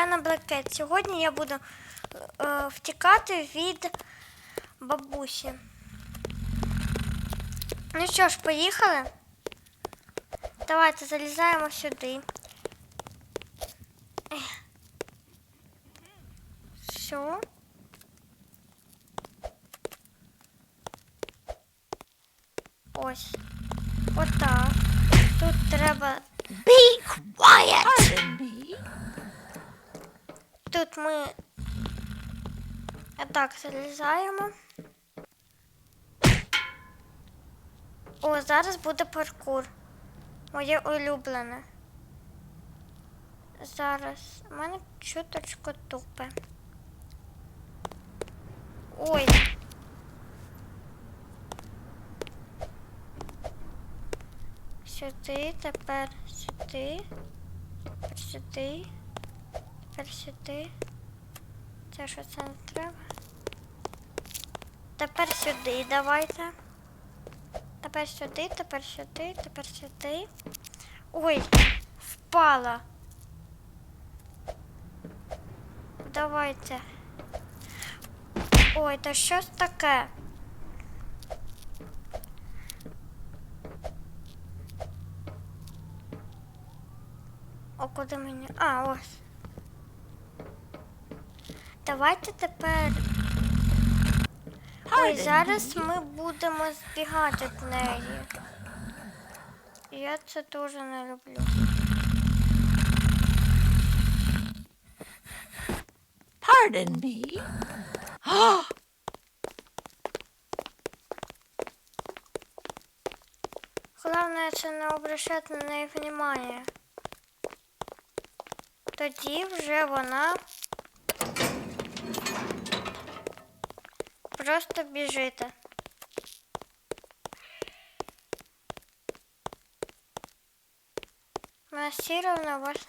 я на блакет. Сьогодні я буду е, втікати від бабусі. Ну що ж, поїхали? Давайте залізаємо сюди. Все. Ось. Отак. Тут треба. Be quiet. Тут ми так залізаємо. О, зараз буде паркур. Моє улюблене. Зараз. У мене чуточку тупе. Ой. Сюди, тепер сюди. Тепер сюди. Тепер сюди. Це що це не треба? Тепер сюди давайте. Тепер сюди, тепер сюди, тепер сюди. Ой, впала. Давайте. Ой, та що ж таке? О, куди мені? А, ось. Давайте тепер. Ой, зараз ми будемо збігати від неї. Я це дуже не люблю. Pardon me. Головне це не обращати на неї внимання. Тоді вже вона просто. Вона все равно вас.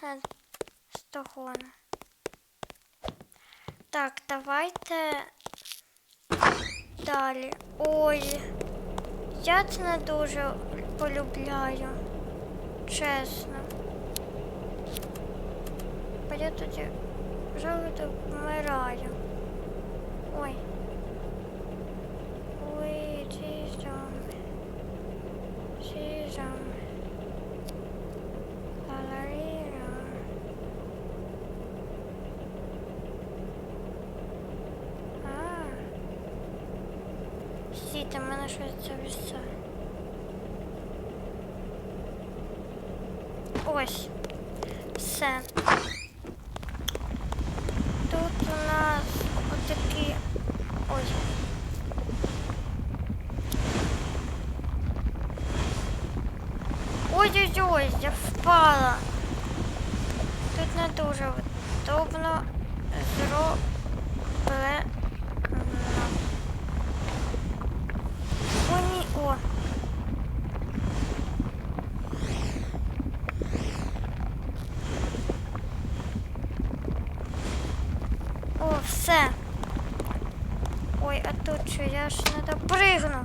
Так, давайте далі. Ой. Я це не дуже полюбляю. Чесно. Я тоді жовто вмираю. Ой, Сіти, в мене щось зависає. Ось. Все. Тут у нас отакі. Ой. Ой-ой-ой, я впала. Тут не дуже удобно зроблено. О, ні, о. Все. Ой, а тут що, я ж не допригну.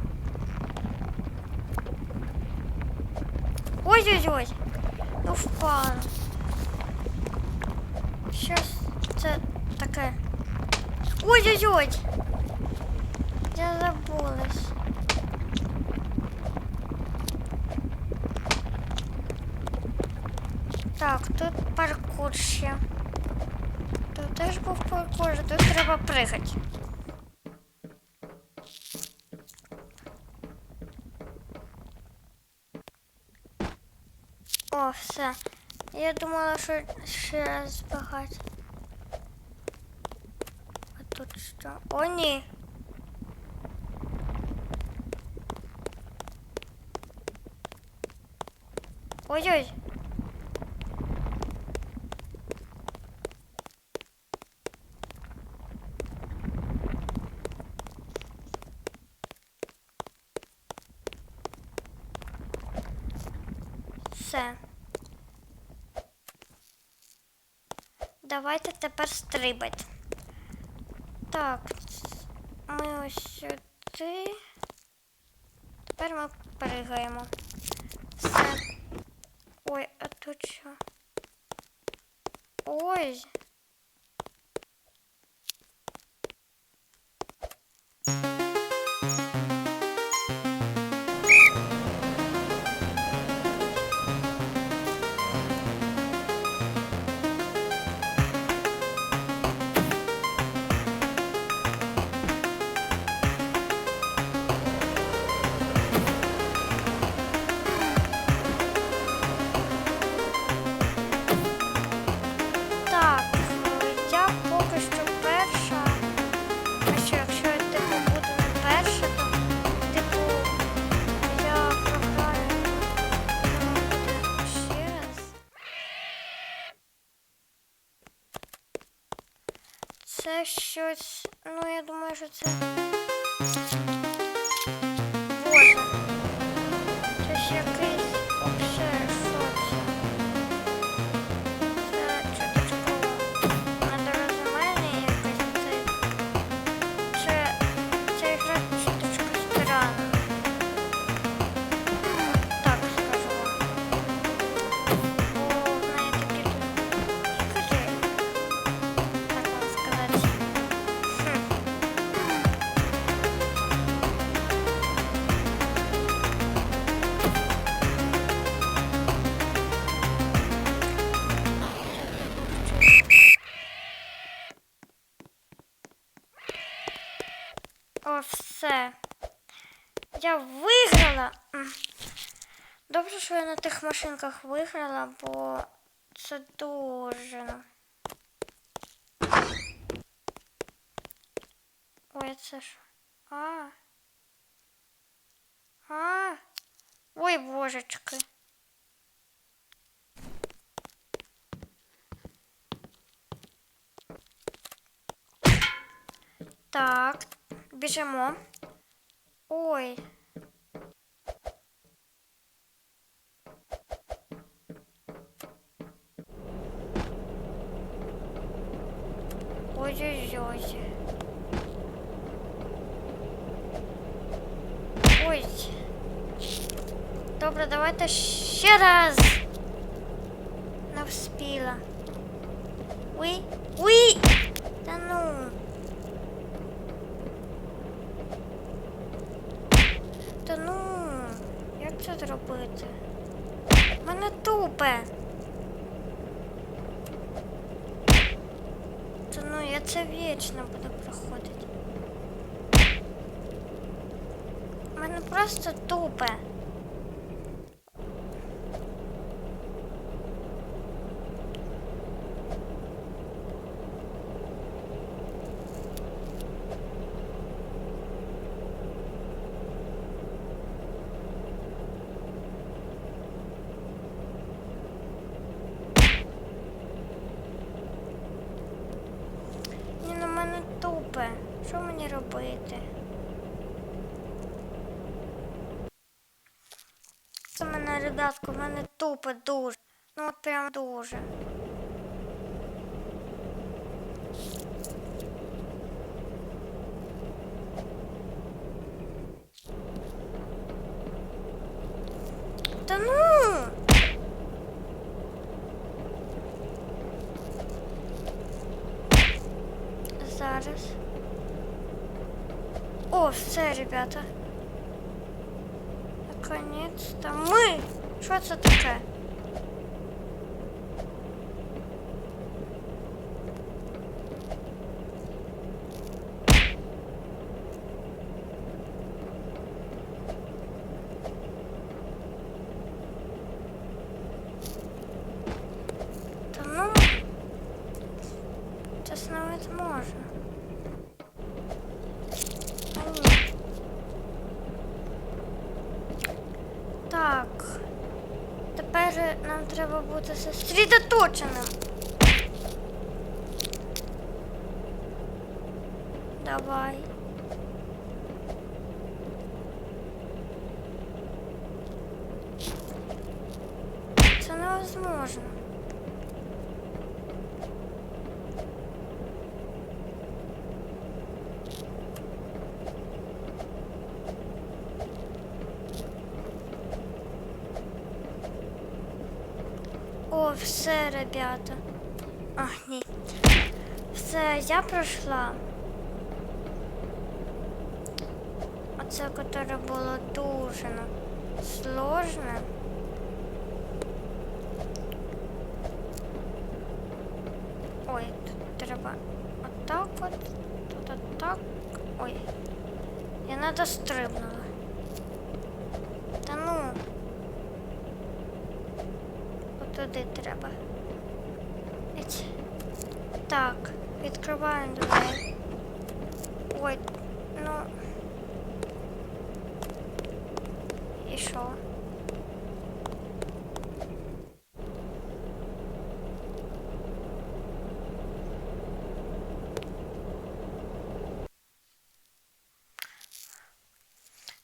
Ой-ой-ой. Ну впала. Що ж це таке? Ой-ой-ой. Я забулась. Так, тут паркур ще. Тут теж був паркур, тут треба пригати. О, все. Я думала, що ще раз. А тут що? О, ні. Ой-ой. Все. Давайте тепер стрибать. Так, ми ось сюди. Тепер ми перегаємо. Все. Ой, а тут що? Ой. Це щось. Ну, я думаю, що це. Все. Я виграла. Добре, що я на тих машинках виграла, бо це дуже. Ой, це ж. А. А. Ой, божечки. Так, біжимо. Ой. Ой-ой-ой. Ой. Добре, давайте ще раз. Не вспіла. Уй. Уй! Та ну. Як робити? Мене тупе. Та ну я це вічно буду проходити. Мене просто тупе. Ні, ну мене тупе. Що робити? Це мене, ребятку, в мене тупе дуже. Ну от прям дуже. Та ну! Зараз. О, все, ребята. Наконец-то мы! Что это таке? Треба бути зосередоточеним. Давай. Це невозможно. Все, ребята. А, ні. Все, я пройшла. Оце, яке було дуже сложне. Ой, тут треба отак от, тут отак. Ой. Я не дострибнула. Та ну. Туди треба. Так, відкриваємо двері. Ой, ну. І що?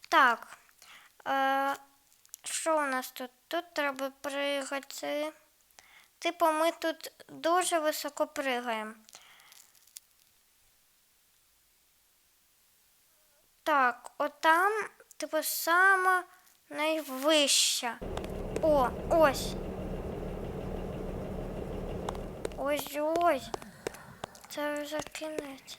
Так. Е, що у нас тут? Тут треба пригати. Типу, ми тут дуже високо пригаємо. Так, отам, типу, сама найвища. О, ось. Ось ось. Це вже кінець.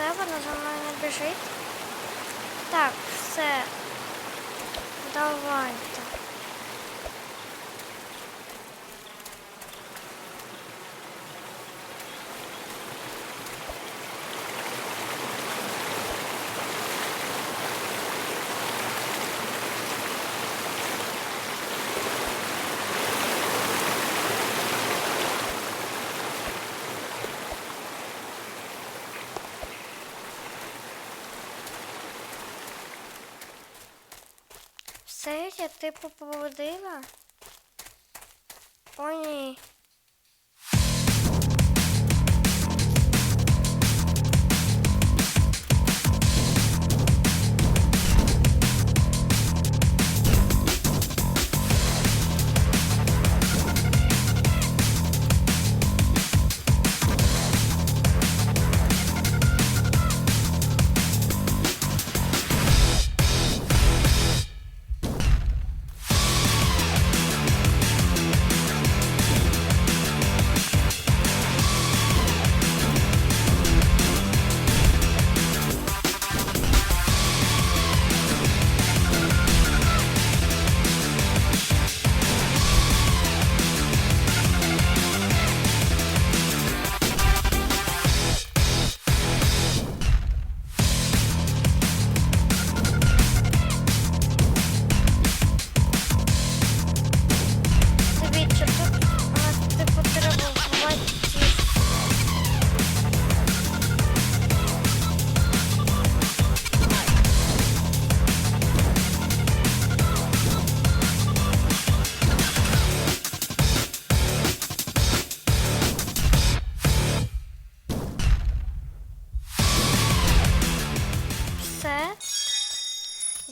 Все, вона за біжить. Так, все. Давайте. Все, ти типу поводила. О, ні.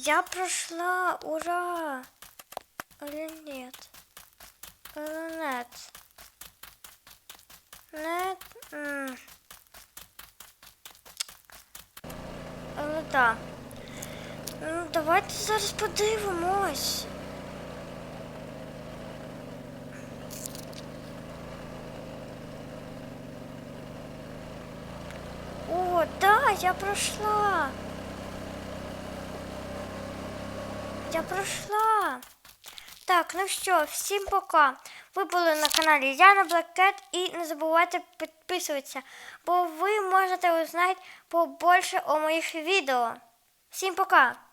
Я прошла, ура! Или нет? Или нет? Нет. м. Але да. Ну, давайте зараз подивимось. О, да, я пройшла. Я пройшла. Так, ну що, всім пока. Ви були на каналі Яна Блекет і не забувайте підписуватися, бо ви можете узнати побольше о моїх відео. Всім пока!